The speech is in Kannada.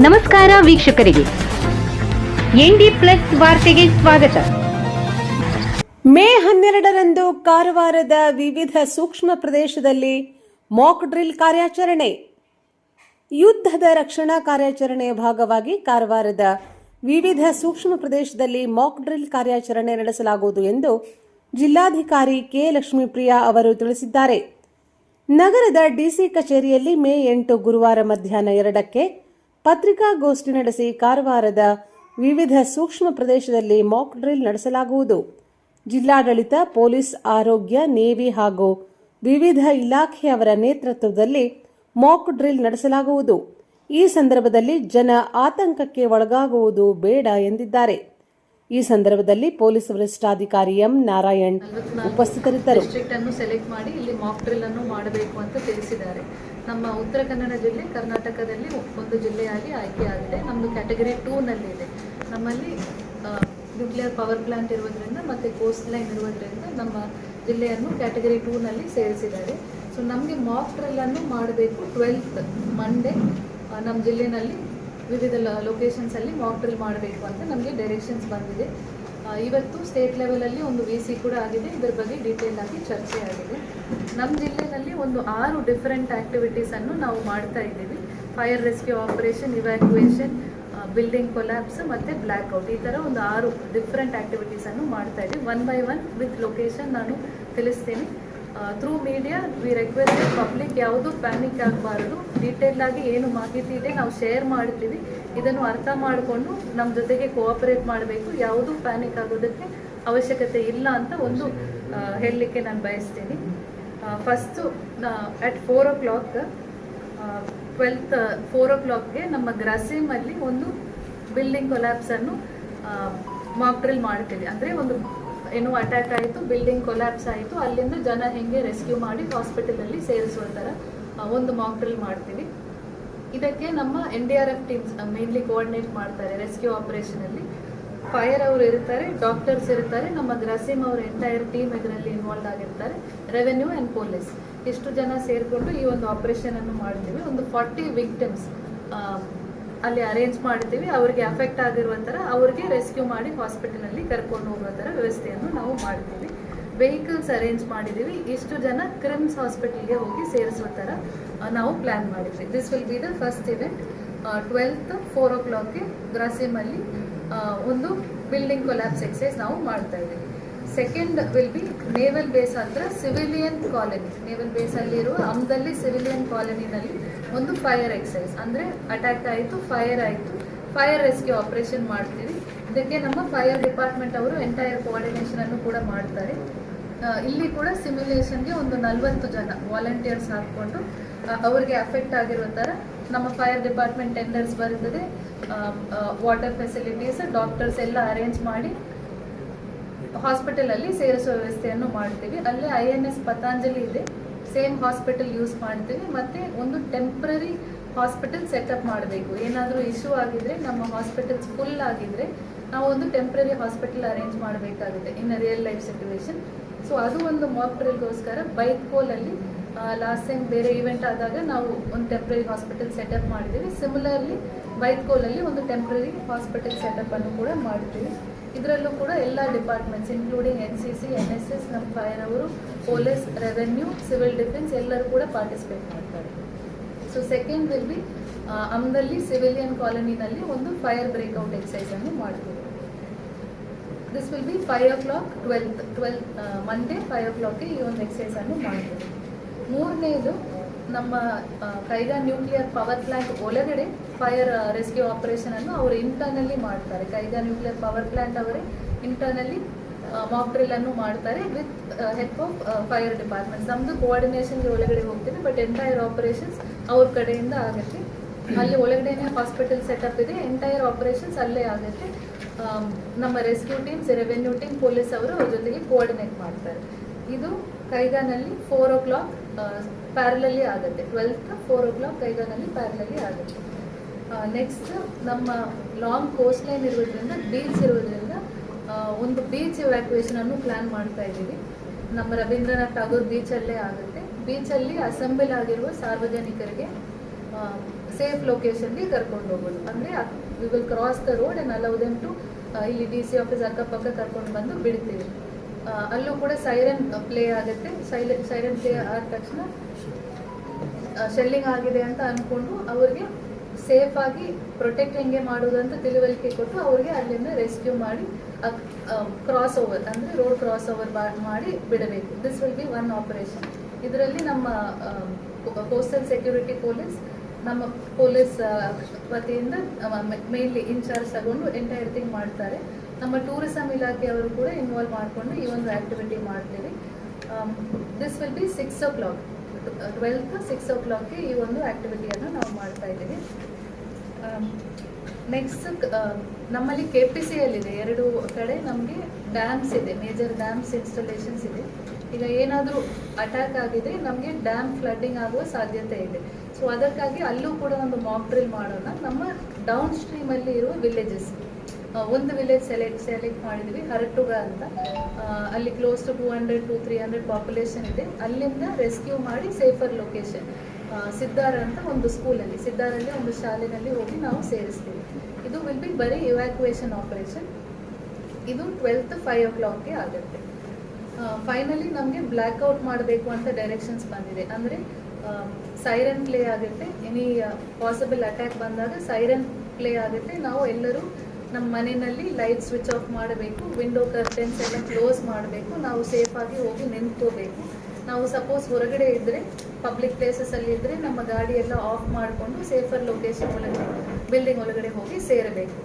ನಮಸ್ಕಾರ ವೀಕ್ಷಕರಿಗೆ. ಎನ್ಡಿ ಪ್ಲಸ್ ವಾರ್ತೆಗೆ ಸ್ವಾಗತ. ಮೇ ಹನ್ನೆರಡರಂದು ಕಾರವಾರದ ವಿವಿಧ ಸೂಕ್ಷ್ಮ ಪ್ರದೇಶದಲ್ಲಿ ಮಾಕ್ ಡ್ರಿಲ್ ಕಾರ್ಯಾಚರಣೆ. ಯುದ್ಧದ ರಕ್ಷಣಾ ಕಾರ್ಯಾಚರಣೆಯ ಭಾಗವಾಗಿ ಕಾರವಾರದ ವಿವಿಧ ಸೂಕ್ಷ್ಮ ಪ್ರದೇಶದಲ್ಲಿ ಮಾಕ್ ಡ್ರಿಲ್ ಕಾರ್ಯಾಚರಣೆ ನಡೆಸಲಾಗುವುದು ಎಂದು ಜಿಲ್ಲಾಧಿಕಾರಿ ಕೆ ಲಕ್ಷ್ಮೀಪ್ರಿಯಾ ಅವರು ತಿಳಿಸಿದ್ದಾರೆ. ನಗರದ ಡಿಸಿ ಕಚೇರಿಯಲ್ಲಿ ಮೇ ಎಂಟು ಗುರುವಾರ ಮಧ್ಯಾಹ್ನ ಎರಡಕ್ಕೆ ಪತ್ರಿಕಾಗೋಷ್ಠಿ ನಡೆಸಿ ಕಾರವಾರದ ವಿವಿಧ ಸೂಕ್ಷ್ಮ ಪ್ರದೇಶದಲ್ಲಿ ಮಾಕ್ ಡ್ರಿಲ್ ನಡೆಸಲಾಗುವುದು. ಜಿಲ್ಲಾಡಳಿತ, ಪೊಲೀಸ್, ಆರೋಗ್ಯ, ನೇವಿ ಹಾಗೂ ವಿವಿಧ ಇಲಾಖೆಯವರ ನೇತೃತ್ವದಲ್ಲಿ ಮಾಕ್ ಡ್ರಿಲ್ ನಡೆಸಲಾಗುವುದು. ಈ ಸಂದರ್ಭದಲ್ಲಿ ಜನ ಆತಂಕಕ್ಕೆ ಒಳಗಾಗುವುದು ಬೇಡ ಎಂದಿದ್ದಾರೆ. ಈ ಸಂದರ್ಭದಲ್ಲಿ ಪೊಲೀಸ್ ವರಿಷ್ಠಾಧಿಕಾರಿ ಎಂ ನಾರಾಯಣ್ ಉಪಸ್ಥಿತರಿದ್ದರು. ಸೆಲೆಕ್ಟ್ ಮಾಡಿ ಇಲ್ಲಿ ಮಾಕ್ ಮಾಡಬೇಕು ಅಂತ ತಿಳಿಸಿದ್ದಾರೆ. ನಮ್ಮ ಉತ್ತರ ಕನ್ನಡ ಜಿಲ್ಲೆ, ಕರ್ನಾಟಕದಲ್ಲಿ ಒಂದು ಜಿಲ್ಲೆಯಾಗಿ ಆಯ್ಕೆಯಾಗಿದೆ ನಮ್ಮದು ಕ್ಯಾಟಗರಿ ಟೂನಲ್ಲಿ ಇದೆ ನಮ್ಮಲ್ಲಿ ನ್ಯೂಕ್ಲಿಯರ್ ಪವರ್ ಪ್ಲಾಂಟ್ ಇರುವುದರಿಂದ ಮತ್ತು ಕೋಸ್ಟ್ ಲೈನ್ ಇರೋದ್ರಿಂದ ನಮ್ಮ ಜಿಲ್ಲೆಯನ್ನು ಕ್ಯಾಟಗರಿ ಟೂನಲ್ಲಿ ಸೇರಿಸಿದ್ದಾರೆ. ಸೊ ನಮಗೆ ಮಾಕ್ ಡ್ರಿಲ್ ಮಾಡಬೇಕು ಟ್ವೆಲ್ತ್ ಮಂಡೇ ನಮ್ಮ ಜಿಲ್ಲೆನಲ್ಲಿ ವಿವಿಧ ಲೊಕೇಶನ್ಸಲ್ಲಿ ಮಾಕ್ ಡ್ರಿಲ್ ಮಾಡಬೇಕು ಅಂತ ನಮಗೆ ಡೈರೆಕ್ಷನ್ಸ್ ಬಂದಿದೆ. ಇವತ್ತು ಸ್ಟೇಟ್ ಲೆವೆಲಲ್ಲಿ ಒಂದು ವಿ ಸಿ ಕೂಡ ಆಗಿದೆ. ಇದರ ಬಗ್ಗೆ ಡೀಟೇಲ್ ಆಗಿ ಚರ್ಚೆ ಆಗಿದೆ. ನಮ್ಮ ಜಿಲ್ಲೆಯಲ್ಲಿ ಒಂದು ಆರು ಡಿಫರೆಂಟ್ ಆ್ಯಕ್ಟಿವಿಟೀಸನ್ನು ನಾವು ಮಾಡ್ತಾ ಇದ್ದೀವಿ. Fire rescue operation evacuation building collapse ಮತ್ತು ಬ್ಲ್ಯಾಕ್ಔಟ್ ಈ ಥರ ಒಂದು ಆರು ಡಿಫ್ರೆಂಟ್ ಆ್ಯಕ್ಟಿವಿಟೀಸನ್ನು ಮಾಡ್ತಾ ಇದ್ದೀವಿ. One by one with location ನಾನು ತಿಳಿಸ್ತೀನಿ. Through media we request public ಯಾವುದು ಪ್ಯಾನಿಕ್ ಆಗಬಾರದು. ಡೀಟೇಲ್ ಆಗಿ ಏನು ಮಾಹಿತಿ ಇದೆ ನಾವು ಶೇರ್ ಮಾಡ್ತೀವಿ. ಇದನ್ನು ಅರ್ಥ ಮಾಡಿಕೊಂಡು ನಮ್ಮ ಜೊತೆಗೆ ಕೋಆಪರೇಟ್ ಮಾಡಬೇಕು. ಯಾವುದು ಪ್ಯಾನಿಕ್ ಆಗೋದಕ್ಕೆ ಅವಶ್ಯಕತೆ ಇಲ್ಲ ಅಂತ ಒಂದು ಹೇಳಲಿಕ್ಕೆ ನಾನು ಬಯಸ್ತೀನಿ. First at four o'clock twelfth four ಓ ಕ್ಲಾಕ್ಗೆ ನಮ್ಮ ಗ್ರಾಸಿಮಲ್ಲಿ ಒಂದು ಬಿಲ್ಡಿಂಗ್ ಕೊಲ್ಯಾಪ್ಸನ್ನು ಮಾಕ್ ಡ್ರಿಲ್ ಮಾಡ್ತೀವಿ. ಅಂದರೆ ಒಂದು ಏನೋ ಅಟ್ಯಾಕ್ ಆಯಿತು ಬಿಲ್ಡಿಂಗ್ ಕೊಲ್ಯಾಪ್ಸ್ ಆಯಿತು, ಅಲ್ಲಿಂದ ಜನ ಹೆಂಗೆ ರೆಸ್ಕ್ಯೂ ಮಾಡಿ ಹಾಸ್ಪಿಟಲಲ್ಲಿ ಸೇರಿಸುವ ಥರ ಒಂದು ಮಾಕ್ ಡ್ರಿಲ್ ಮಾಡ್ತೀವಿ. ಇದಕ್ಕೆ ನಮ್ಮ N D R F teams mainly coordinate ಮಾಡ್ತಾರೆ ರೆಸ್ಕ್ಯೂ ಆಪರೇಷನಲ್ಲಿ ಫೈರ್ ಅವರು ಇರ್ತಾರೆ ಡಾಕ್ಟರ್ಸ್ ಇರ್ತಾರೆ, ನಮ್ಮ ಗ್ರಾಸೀಮ್ ಅವರ ಎಂಟೈರ್ ಟೀಮ್ ಇದರಲ್ಲಿ ಇನ್ವಾಲ್ವ್ ಆಗಿರ್ತಾರೆ ರೆವೆನ್ಯೂ ಆ್ಯಂಡ್ ಪೊಲೀಸ್ ಇಷ್ಟು ಜನ ಸೇರಿಕೊಂಡು ಈ ಒಂದು ಆಪರೇಷನನ್ನು ಮಾಡ್ತೀವಿ. ಒಂದು ಫಾರ್ಟಿ ವಿಕ್ಟಿಮ್ಸ್ ಅಲ್ಲಿ ಅರೇಂಜ್ ಮಾಡಿದ್ದೀವಿ, ಅವ್ರಿಗೆ ಅಫೆಕ್ಟ್ ಆಗಿರುವ ಥರ ಅವ್ರಿಗೆ ರೆಸ್ಕ್ಯೂ ಮಾಡಿ ಹಾಸ್ಪಿಟಲಲ್ಲಿ ಕರ್ಕೊಂಡು ಹೋಗೋ ಥರ ವ್ಯವಸ್ಥೆಯನ್ನು ನಾವು ಮಾಡ್ತೀವಿ ವೆಹಿಕಲ್ಸ್ ಅರೇಂಜ್ ಮಾಡಿದ್ದೀವಿ, ಇಷ್ಟು ಜನ ಕ್ರಿಮ್ಸ್ ಹಾಸ್ಪಿಟಲ್ಗೆ ಹೋಗಿ ಸೇರಿಸೋ ಥರ ನಾವು ಪ್ಲ್ಯಾನ್ ಮಾಡಿದ್ವಿ. This will be the first event twelfth four ಓ ಕ್ಲಾಕ್ಗೆ ಗ್ರಾಸಿಮಲ್ಲಿ ಒಂದು ಬಿಲ್ಡಿಂಗ್ ಕೊಲ್ಯಾಪ್ಸ್ ಎಕ್ಸೈಸ್ ನಾವು ಮಾಡ್ತಾ ಇದ್ದೀವಿ. Second will be naval base ಹತ್ರ ಸಿವಿಲಿಯನ್ ಕಾಲನಿ ನೇವಲ್ ಬೇಸಲ್ಲಿರುವ ಅಮ್ದಲ್ಲಿ ಸಿವಿಲಿಯನ್ ಕಾಲನಿನಲ್ಲಿ ಒಂದು ಫೈರ್ ಎಕ್ಸೈಸ್ ಅಂದರೆ ಅಟ್ಯಾಕ್ ಆಯಿತು ಫೈರ್ ಆಯಿತು. ಫೈರ್ ರೆಸ್ಕ್ಯೂ ಆಪರೇಷನ್ ಮಾಡ್ತೀವಿ. ಇದಕ್ಕೆ ನಮ್ಮ ಫೈರ್ ಡಿಪಾರ್ಟ್ಮೆಂಟ್ ಅವರು ಎಂಟೈರ್ ಕೋಆರ್ಡಿನೇಷನ್ ಅನ್ನು ಕೂಡ ಮಾಡ್ತಾರೆ. ಇಲ್ಲಿ ಕೂಡ ಸಿಮ್ಯುಲೇಷನ್ಗೆ ಒಂದು ನಲವತ್ತು ಜನ ವಾಲಂಟಿಯರ್ಸ್ ಹಾಕ್ಕೊಂಡು ಅವರಿಗೆ ಅಫೆಕ್ಟ್ ಆಗಿರೋ ಥರ ನಮ್ಮ ಫೈರ್ ಡಿಪಾರ್ಟ್ಮೆಂಟ್ ಟೆಂಡರ್ಸ್ ಬರ್ತದೆ. ವಾಟರ್ ಫೆಸಿಲಿಟೀಸ್ ಡಾಕ್ಟರ್ಸ್ ಎಲ್ಲ ಅರೇಂಜ್ ಮಾಡಿ ಹಾಸ್ಪಿಟಲಲ್ಲಿ ಸೇರಿಸುವ ವ್ಯವಸ್ಥೆಯನ್ನು ಮಾಡ್ತೀವಿ. ಅಲ್ಲೇ ಐ ಎನ್ ಎಸ್ ಪತಾಂಜಲಿ ಇದೆ. ಸೇಮ್ ಹಾಸ್ಪಿಟಲ್ ಯೂಸ್ ಮಾಡ್ತೀವಿ ಮತ್ತು ಒಂದು ಟೆಂಪ್ರರಿ ಹಾಸ್ಪಿಟಲ್ ಸೆಟಪ್ ಮಾಡಬೇಕು. ಏನಾದರೂ ಇಶ್ಯೂ ಆಗಿದ್ರೆ, ನಮ್ಮ ಹಾಸ್ಪಿಟಲ್ಸ್ ಫುಲ್ ಆಗಿದ್ರೆ, ನಾವು ಒಂದು ಟೆಂಪ್ರರಿ ಹಾಸ್ಪಿಟಲ್ ಅರೇಂಜ್ ಮಾಡಬೇಕಾಗುತ್ತೆ in real life situation so ಅದು ಒಂದು ಮಾಕ್ ಡ್ರಿಲ್ಗೋಸ್ಕರ ಬೈಕ್ ಕೋಲಲ್ಲಿ ಲಾಸ್ಟ್ ಟೈಮ್ ಬೇರೆ ಇವೆಂಟ್ ಆದಾಗ ನಾವು ಒಂದು ಟೆಂಪ್ರರಿ ಹಾಸ್ಪಿಟಲ್ ಸೆಟಪ್ ಮಾಡಿದ್ದೀವಿ. ಸಿಮಿಲರ್ಲಿ ಬೈಕ್ ಕೋಲಲ್ಲಿ ಒಂದು ಟೆಂಪ್ರರಿ ಹಾಸ್ಪಿಟಲ್ ಸೆಟಪ್ ಅನ್ನು ಕೂಡ ಮಾಡ್ತೀವಿ. ಇದರಲ್ಲೂ ಕೂಡ ಎಲ್ಲ departments including N C C N S S ನಮ್ಮ ಫೈರ್ ಅವರು ಪೊಲೀಸ್, ರೆವೆನ್ಯೂ, ಸಿವಿಲ್ ಡಿಫೆನ್ಸ್ ಎಲ್ಲರೂ ಕೂಡ ಪಾರ್ಟಿಸಿಪೇಟ್ ಮಾಡ್ತಾರೆ. ಸೊ ಸೆಕೆಂಡ್ ವಿಲ್ ಬಿ ಅಮ್ದಲ್ಲಿ ಸಿವಿಲಿಯನ್ ಕಾಲೋನಿನಲ್ಲಿ ಒಂದು ಫೈರ್ ಬ್ರೇಕ್ಔಟ್ ಅನ್ನು ಮಾಡ್ತೀವಿ. This will be five o'clock twelfth twelve Monday five ಓ ಕ್ಲಾಕ್ಗೆ ಈ ಒಂದು ಎಕ್ಸೈಸ್ ಅನ್ನು ಮಾಡ್ತೀವಿ. ಮೂರನೇದು, ನಮ್ಮ ಕೈಗಾ ನ್ಯೂಕ್ಲಿಯರ್ ಪವರ್ ಪ್ಲಾಂಟ್ ಒಳಗಡೆ ಫೈರ್ ರೆಸ್ಕ್ಯೂ ಆಪರೇಷನ್ ಅನ್ನು ಅವರು ಇಂಟರ್ನಲ್ಲಿ ಮಾಡ್ತಾರೆ. ಕೈಗಾ ನ್ಯೂಕ್ಲಿಯರ್ ಪವರ್ ಪ್ಲಾಂಟ್ ಅವರೇ ಇಂಟರ್ನಲ್ಲಿ ಮಾಕ್ ಡ್ರಿಲ್ ಅನ್ನು ಮಾಡ್ತಾರೆ with help of fire department ನಮ್ದು ಕೋಆರ್ಡಿನೇಷನ್ಗೆ ಒಳಗಡೆ ಹೋಗ್ತೀವಿ ಬಟ್ ಎಂಟೈರ್ ಆಪರೇಷನ್ಸ್ ಅವ್ರ ಕಡೆಯಿಂದ ಆಗುತ್ತೆ. ಅಲ್ಲಿ ಒಳಗಡೆನೆ ಹಾಸ್ಪಿಟಲ್ ಸೆಟಪ್ ಇದೆ ಎಂಟೈರ್ ಆಪರೇಷನ್ಸ್ ಅಲ್ಲೇ ಆಗುತ್ತೆ. ನಮ್ಮ rescue teams revenue team police ಅವರು ಅವ್ರ ಜೊತೆಗೆ ಕೋಆರ್ಡಿನೇಟ್ ಮಾಡ್ತಾರೆ. ಇದು ಕೈಗಾನಲ್ಲಿ ಫೋರ್ ಓ ಕ್ಲಾಕ್ ಪ್ಯಾರಲಲ್ಲಿ ಆಗುತ್ತೆ. ಟ್ವೆಲ್ತ್ ಫೋರ್ ಓ ಕ್ಲಾಕ್ ಕೈಗಾನಲ್ಲಿ ಪ್ಯಾರಲಲ್ಲಿ ಆಗುತ್ತೆ. ನೆಕ್ಸ್ಟ್ ನಮ್ಮ ಲಾಂಗ್ ಕೋಸ್ಟ್ ಲೈನ್ ಇರೋದ್ರಿಂದ ಬೀಚ್ ಇರೋದ್ರಿಂದ ಒಂದು ಬೀಚ್ ಇವ್ಯಾಕ್ಯುಯೇಷನ್ ಅನ್ನು ಪ್ಲಾನ್ ಮಾಡ್ತಾ ಇದ್ದೀವಿ. ನಮ್ಮ ರವೀಂದ್ರನಾಥ್ ಟಾಗೋರ್ ಬೀಚಲ್ಲೇ ಆಗುತ್ತೆ. ಬೀಚಲ್ಲಿ ಅಸೆಂಬಲ್ ಆಗಿರುವ ಸಾರ್ವಜನಿಕರಿಗೆ ಸೇಫ್ ಲೊಕೇಶನ್ಗೆ ಕರ್ಕೊಂಡು ಹೋಗೋದು. ಅಂದರೆ we will cross the road and allow to ಇಲ್ಲಿ ಡಿ ಸಿ ಆಫೀಸ್ ಅಕ್ಕಪಕ್ಕ ಕರ್ಕೊಂಡು ಬಂದು ಬಿಡ್ತೀವಿ. ಅಲ್ಲೂ ಕೂಡ ಸೈರನ್ ಪ್ಲೇ ಆಗುತ್ತೆ. ಸೈಲ ಸೈರನ್ ಪ್ಲೇ ಆದ ತಕ್ಷಣ ಶೆಲ್ಲಿಂಗ್ ಆಗಿದೆ ಅಂತ ಅಂದ್ಕೊಂಡು ಅವ್ರಿಗೆ ಸೇಫ್ ಆಗಿ ಪ್ರೊಟೆಕ್ಟ್ ಹೆಂಗೆ ಮಾಡೋದು ಅಂತ ತಿಳುವಳಿಕೆ ಕೊಟ್ಟು ಅವ್ರಿಗೆ ಅಲ್ಲಿಂದ ರೆಸ್ಕ್ಯೂ ಮಾಡಿ ಕ್ರಾಸ್ ಓವರ್ ಅಂದರೆ ರೋಡ್ ಕ್ರಾಸ್ ಓವರ್ ಮಾಡಿ ಬಿಡಬೇಕು. This will be one operation ಇದರಲ್ಲಿ ನಮ್ಮ ಕೋಸ್ಟಲ್ ಸೆಕ್ಯೂರಿಟಿ ಪೊಲೀಸ್ ನಮ್ಮ ಪೊಲೀಸ್ ವತಿಯಿಂದ ಮೇನ್ಲಿ ಇನ್ಚಾರ್ಜ್ ತಗೊಂಡು ಎಂಟೈರ್ ಥಿಂಗ್ ಮಾಡ್ತಾರೆ. ನಮ್ಮ ಟೂರಿಸಂ ಇಲಾಖೆಯವರು ಕೂಡ ಇನ್ವಾಲ್ವ್ ಮಾಡಿಕೊಂಡು ಈ ಒಂದು ಆ್ಯಕ್ಟಿವಿಟಿ ಮಾಡ್ತೀವಿ. This will be six o'clock twelfth six ಓ ಕ್ಲಾಕ್ಗೆ ಈ ಒಂದು ಆ್ಯಕ್ಟಿವಿಟಿಯನ್ನು ನಾವು ಮಾಡ್ತಾ ಇದ್ದೀವಿ. ನೆಕ್ಸ್ಟ್ ನಮ್ಮಲ್ಲಿ ಕೆ ಪಿ ಸಿ ಇದೆ ಎರಡು ಕಡೆ ನಮಗೆ ಡ್ಯಾಮ್ಸ್ ಇದೆ ಮೇಜರ್ ಡ್ಯಾಮ್ಸ್ ಇನ್ಸ್ಟಾಲೇಷನ್ಸ್ ಇದೆ. ಈಗ ಏನಾದರೂ ಅಟ್ಯಾಕ್ ಆಗಿದೆ, ನಮಗೆ ಡ್ಯಾಮ್ ಫ್ಲಡ್ಡಿಂಗ್ ಆಗುವ ಸಾಧ್ಯತೆ ಇದೆ. ಸೊ ಅದಕ್ಕಾಗಿ ಅಲ್ಲೂ ಕೂಡ ಒಂದು ಮಾಕ್ ಡ್ರಿಲ್ ಮಾಡೋಣ. ನಮ್ಮ ಡೌನ್ ಸ್ಟ್ರೀಮಲ್ಲಿ ಇರುವ ವಿಲೇಜಸ್ ಒಂದು ವಿಲೇಜ್ ಸೆಲೆಕ್ಟ್ ಸೆಲೆಕ್ಟ್ ಮಾಡಿದ್ವಿ, ಹರಟುಗ ಅಂತ. ಅಲ್ಲಿ close to two hundred to three hundred population ಇದೆ. ಅಲ್ಲಿಂದ ರೆಸ್ಕ್ಯೂ ಮಾಡಿ ಸೇಫರ್ ಲೊಕೇಶನ್ ಸಿದ್ದಾರ ಅಂತ ಒಂದು ಸ್ಕೂಲಲ್ಲಿ ಸಿದ್ದಾರಲ್ಲಿ ಒಂದು ಶಾಲೆಯಲ್ಲಿ ಹೋಗಿ ನಾವು ಸೇರಿಸ್ತೀವಿ. ಇದು ವಿಲ್ ಬಿ ಬರೀ ಇವ್ಯಾಕ್ಯುವೇಷನ್ ಆಪರೇಷನ್ ಇದು ಟ್ವೆಲ್ತ್ ಫೈವ್ ಓ ಕ್ಲಾಕ್ಗೆ ಆಗುತ್ತೆ. ಫೈನಲಿ ನಮಗೆ ಬ್ಲ್ಯಾಕ್ಔಟ್ ಮಾಡಬೇಕು ಅಂತ ಡೈರೆಕ್ಷನ್ಸ್ ಬಂದಿದೆ. ಅಂದರೆ ಸೈರನ್ ಪ್ಲೇ ಆಗುತ್ತೆ. ಎನಿ ಪಾಸಿಬಲ್ ಅಟ್ಯಾಕ್ ಬಂದಾಗ ಸೈರನ್ ಪ್ಲೇ ಆಗುತ್ತೆ. ನಾವು ಎಲ್ಲರೂ ನಮ್ಮ ಮನೆಯಲ್ಲಿ ಲೈಟ್ ಸ್ವಿಚ್ ಆಫ್ ಮಾಡಬೇಕು, ವಿಂಡೋ ಕರ್ಟೆನ್ಸ್ ಎಲ್ಲ ಕ್ಲೋಸ್ ಮಾಡಬೇಕು, ನಾವು ಸೇಫಾಗಿ ಹೋಗಿ ನಿಂತ್ಕೋಬೇಕು. ನಾವು ಸಪೋಸ್ ಹೊರಗಡೆ ಇದ್ದರೆ ಪಬ್ಲಿಕ್ ಪ್ಲೇಸಸಲ್ಲಿ ಇದ್ದರೆ ನಮ್ಮ ಗಾಡಿಯೆಲ್ಲ ಆಫ್ ಮಾಡಿಕೊಂಡು ಸೇಫರ್ ಲೊಕೇಶನ್ ಒಳಗಡೆ ಬಿಲ್ಡಿಂಗ್ ಒಳಗಡೆ ಹೋಗಿ ಸೇರಬೇಕು.